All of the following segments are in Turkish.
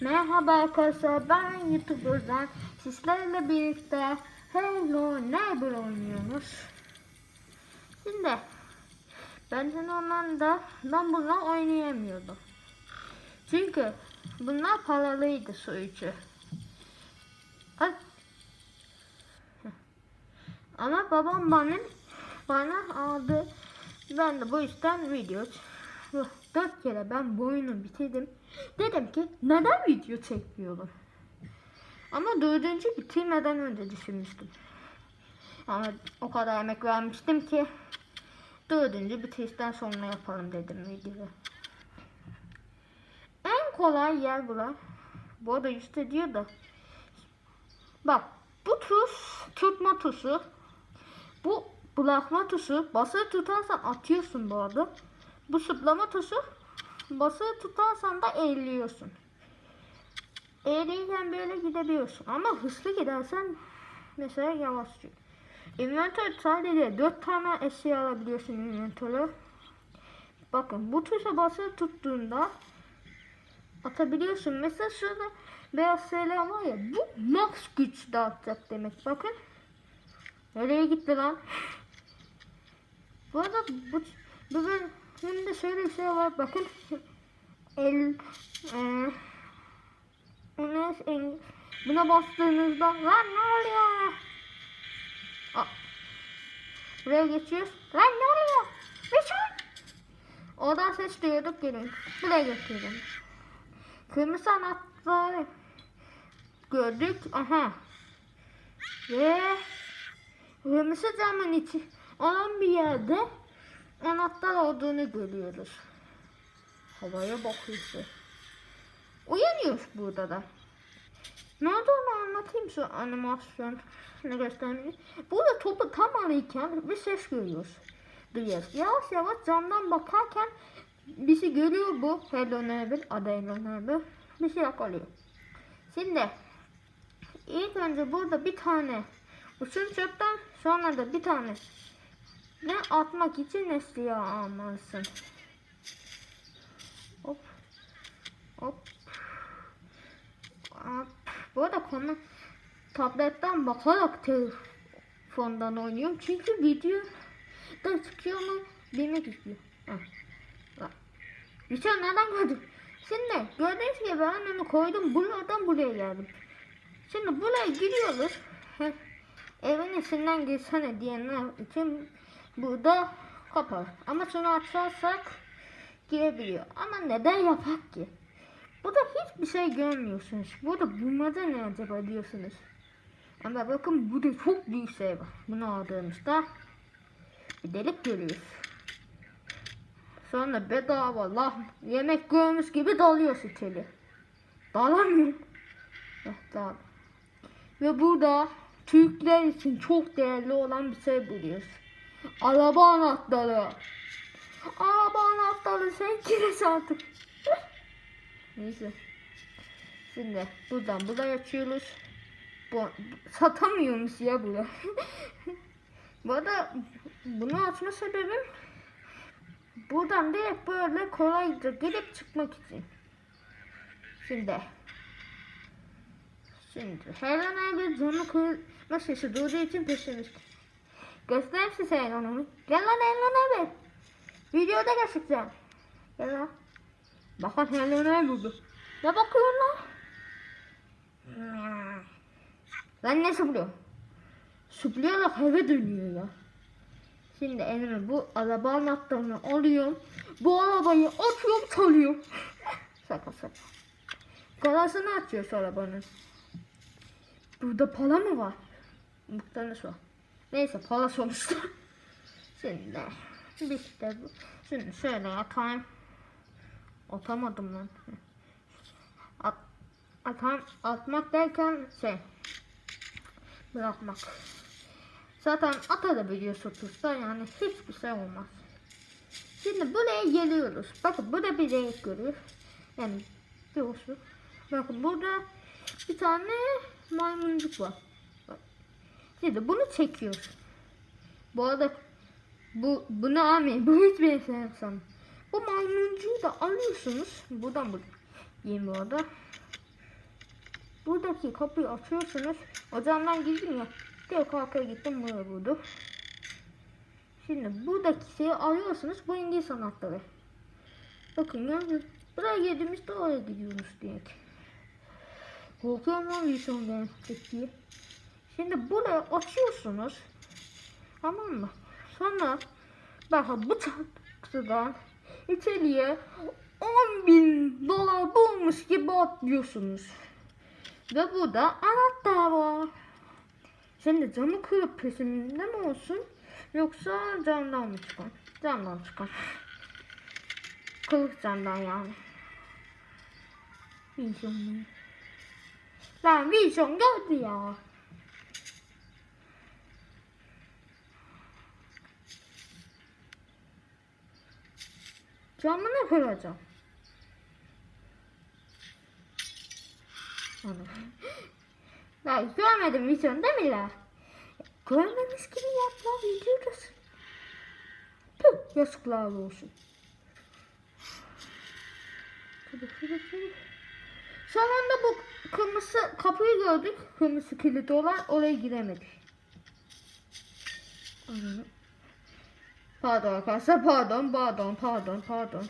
Merhaba arkadaşlar ben YouTuber'dan sizlerle birlikte Hello Neighbor oynuyoruz. Şimdi ben normalde ben bununla oynayamıyordum. Çünkü bunlar paralıydı. Ay. Ama babam benim bana aldı. Ben de bu yüzden video ç- dört kere ben bu oyunu bitirdim. Dedim ki neden video çekmiyorum? Ama dördüncü bitirmeden önce düşünmüştüm. Ama o kadar emek vermiştim ki dördüncü bitirişten sonra yapalım dedim videoyu. En kolay yer bura. Bu arada işte diyor da Bak bu tuş tutma tuşu. Bu bırakma tuşu. Basılı tutarsan atıyorsun bu arada. Bu zıplama tuşu. Basılı tutarsan da eğiliyorsun. Eğilirken böyle gidebiliyorsun. Ama hızlı gidersen mesela yavaş çık. Inventör sadece 4 tane eşya alabiliyorsun inventörü. Bakın bu tuşa basılı tuttuğunda atabiliyorsun. Mesela şurada beyaz şeyler var ya bu max güç dağıtacak demek. Bakın. Nereye gitti lan? Bu arada bu, bu bölümde şöyle bir şey var. Bakın. El e, en- buna bastığınızda lan ne oluyor? Aa, buraya geçiyoruz. Lan ne oluyor? Richard! Oradan ses duyuyorduk gelin. Buraya götürdüm. Kırmızı anahtarı gördük. Aha. Ve kırmızı camın içi olan bir yerde anahtar olduğunu görüyoruz. Havaya bakıyorsun. Uyanıyoruz burada da. Ne olduğunu anlatayım şu animasyon ne göstereyim. Burada topu tam alırken bir ses görüyoruz. Duyuyoruz. Yavaş yavaş camdan bakarken bizi görüyor bu Hello Neighbor, adı Hello Neighbor. Bir şey yakalıyor. Şimdi ilk önce burada bir tane uçun çöpten sonra da bir tane ne atmak için eşya almalısın. Hop. Hop. Hop. Bu arada konu tabletten bakarak telefondan oynuyorum. Çünkü video da çıkıyor mu bilmek istiyor. Heh. Bak. Bir şey nereden gördüm? Şimdi gördüğünüz gibi ben onu koydum. Buradan buraya geldim. Şimdi buraya giriyoruz. Evin içinden girsene diyenler için burada kapalı. Ama şunu açarsak girebiliyor. Ama neden yapak ki? Burada hiçbir şey görmüyorsunuz. Burada bulmaca ne acaba diyorsunuz. Ama bakın burada çok büyük şey var. Bunu aldığımızda bir delik görüyoruz. Sonra bedava lah yemek görmüş gibi dalıyoruz içeri. Dalamıyor. Eh, dal. Ve burada Türkler için çok değerli olan bir şey buluyoruz. Araba anahtarı. Araba anahtarı sen kireç artık. Neyse. Şimdi buradan buraya açıyoruz. Bu, satamıyormuş ya burada. Bu arada bunu açma sebebim buradan direkt böyle kolayca gelip çıkmak için. Şimdi Şimdi Helena bir canı kırma sesi duyduğu için peşimiz. Göster size Helena'nı. Gel lan Helena bir. Videoda göstereceğim. Gel lan. Bakın Helena'yı buldu. Ne bakıyorsun lan? Lan ne sıplıyor? Da hava dönüyor ya. Şimdi elime bu araba anahtarını alıyorum. Bu arabayı açıyorum çalıyorum. şaka şaka. Galasını açıyoruz arabanın. Burada pala mı var? Muhtemelen var. Neyse pala sonuçta. Şimdi bu. Şimdi şöyle atayım. Atamadım lan. At, atan, atmak derken şey bırakmak. Zaten atabiliyorsun tuşta yani hiçbir şey olmaz. Şimdi buraya geliyoruz. Bakın burada bir renk görüyor. Yani bir olsun. Bakın burada bir tane maymuncuk var. Şimdi bunu çekiyoruz. Bu arada bu bunu almayın. Bu hiçbir şey yapsam. Bu maymuncuğu da alıyorsunuz. Buradan bu. Yiyeyim bu arada. Buradaki kapıyı açıyorsunuz. O camdan girdim ya. Direkt arkaya gittim buraya vurdu. Şimdi buradaki şeyi arıyorsunuz. Bu İngiliz anahtarı. Bakın gördünüz. Buraya girdiğimizde oraya gidiyoruz direkt. Korkuyorum lan Wilson Games'teki. Şimdi buraya açıyorsunuz. Tamam mı? Sonra bakın bu çatıdan içeriye 10 bin dolar bulmuş gibi atlıyorsunuz. Ve burada anahtar var. Şimdi camı kırıp peşimde mi olsun? Yoksa camdan mı çıkan? Camdan çıkan. Kırık camdan yani. Vizyon? Lan vizyon gördü ya. Camını kıracağım. Ana. Ya görmedim vizyon değil mi la? Görmemiş gibi yap lan videodasın. Tüh yazıklar olsun. Tabii şöyle şöyle. Son anda bu kırmızı kapıyı gördük. Kırmızı kilit olan oraya giremedik. Ananı. Pardon arkadaşlar pardon pardon pardon pardon.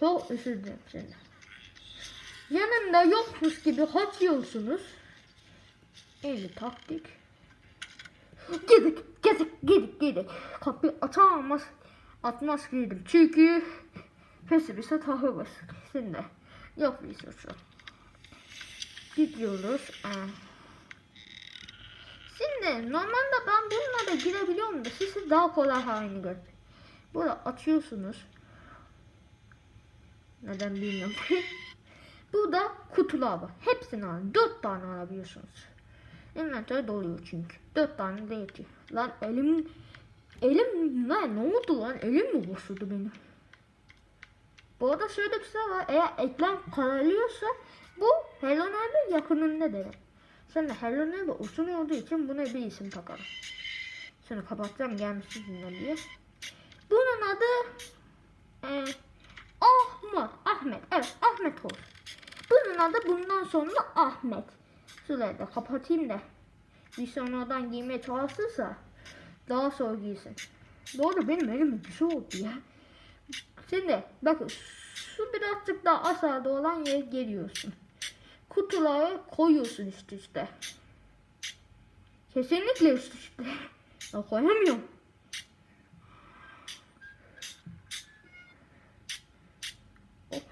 Çok özür dilerim seni. Yanımda yokmuş gibi kaçıyorsunuz. Eli taktik. Gidik, gidik, gidik, gidik. Kapıyı açamaz, atmaz girdim. Çünkü pesimiste tahıl basık. Şimdi yok bir. Gidiyoruz. Aa. Şimdi normalde ben bununla da girebiliyorum da siz daha kolay halini görün. Burada açıyorsunuz. Neden bilmiyorum. Burada kutular var. Hepsini alın. Dört tane alabiliyorsunuz. Inventör doluyor çünkü. Dört tane de yetiyor. Lan elim... Elim lan ne oldu lan? Elim mi bozuldu benim? Bu arada şöyle bir şey var. Eğer ekran kararıyorsa bu Hello Neighbor yakınında demek. De Hello Neighbor uzun olduğu için buna bir isim takarım. Şunu kapatacağım gelmişsin diye. Bunun adı e, Ahmet. Ahmet. Evet Ahmet olsun. Bunun adı bundan sonra Ahmet. Şurayı da kapatayım da. Bir sonradan giymeye çalışırsa daha sonra giysin. Doğru benim elim bir şey oldu ya. Şimdi bakın şu birazcık daha aşağıda olan yere geliyorsun. Kutuları koyuyorsun üst üste. Kesinlikle üst üste. Ya koyamıyorum. Hop.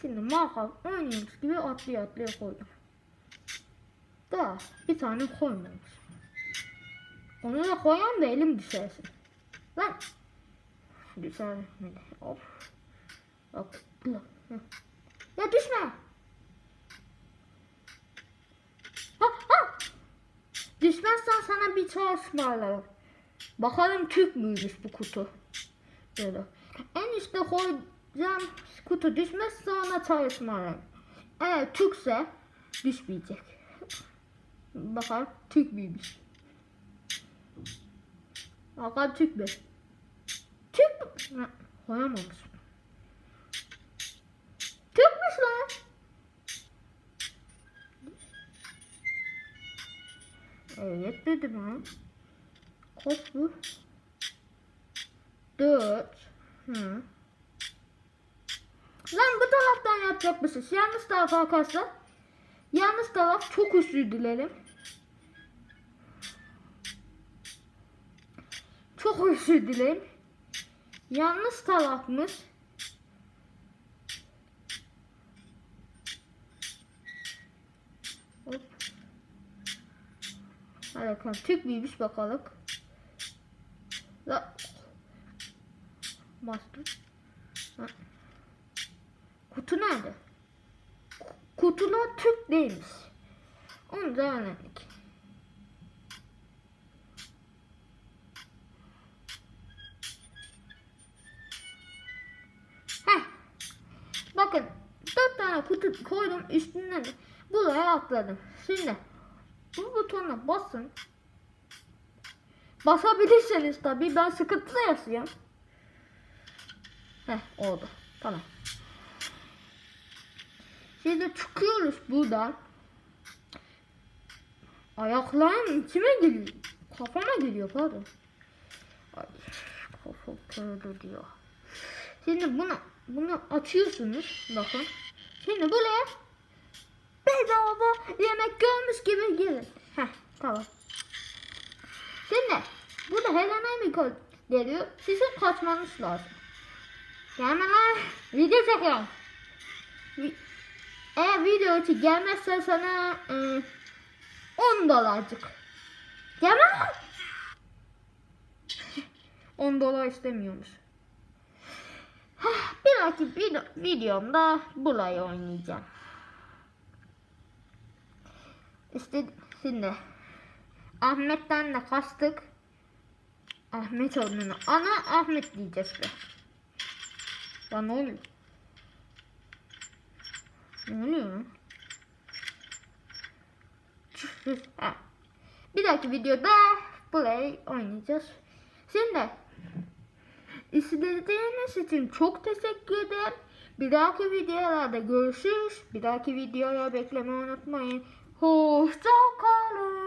Şimdi mahal oynuyormuş gibi atlaya atlaya koydum. Daha bir tane koymamış. Onu da koyam da elim düşersin. Lan. Of. Bak. Hı. Ya düşme. Ha ha. Düşmezsen sana bir ısmarlarım. Bakalım Türk müymüş bu kutu. Böyle. En üstte koyacağım kutu düşmezse ona çay ısmarlarım. Eğer Türkse düşmeyecek. Bakalım Türk müymüş. Bakalım Türk mü? Türk mü? Ha, Koyamamış. Türkmüş lan. Evet dedim ha. Kaç bu? Dört. Hı. Lan bu taraftan yapacakmışız. Yalnız taraf arkadaşlar. Yalnız taraf çok özür dilerim. Çok özür dilerim. Yalnız tarafımız Hadi bakalım. Türk müymüş bakalım. La. Bastım. Ha. Kutu nerede? Kutular Türk değilmiş. Onu da öğrendik. Heh. Bakın dört tane kutu koydum üstünden de buraya atladım. Şimdi bu butona basın. Basabilirseniz tabii ben sıkıntı yaşıyorum. Heh oldu. Tamam. Şimdi çıkıyoruz buradan. Ayaklarım içime geliyor. Kafama geliyor pardon. Ay, kafa kırıldı diyor. Şimdi bunu bunu açıyorsunuz. Bakın. Şimdi buraya bedava yemek görmüş gibi girin. Heh tamam. Şimdi burada Helena Miko geliyor. Sizin kaçmanız lazım. Gelme. Video çekiyorum. Eğer video için gelmezse sana ıı, 10 dolarcık. Gelme lan. 10 dolar istemiyormuş. Bir dahaki video, videomda burayı oynayacağım. İşte şimdi Ahmet'ten de kastık. Ahmet olduğunu. Ana Ahmet diyeceğiz be. Lan ne oluyor? Ne oluyor. Bir dahaki videoda Play oynayacağız. Şimdi izlediğiniz için çok teşekkür ederim. Bir dahaki videolarda görüşürüz. Bir dahaki videoya beklemeyi unutmayın. ほう。ふたかる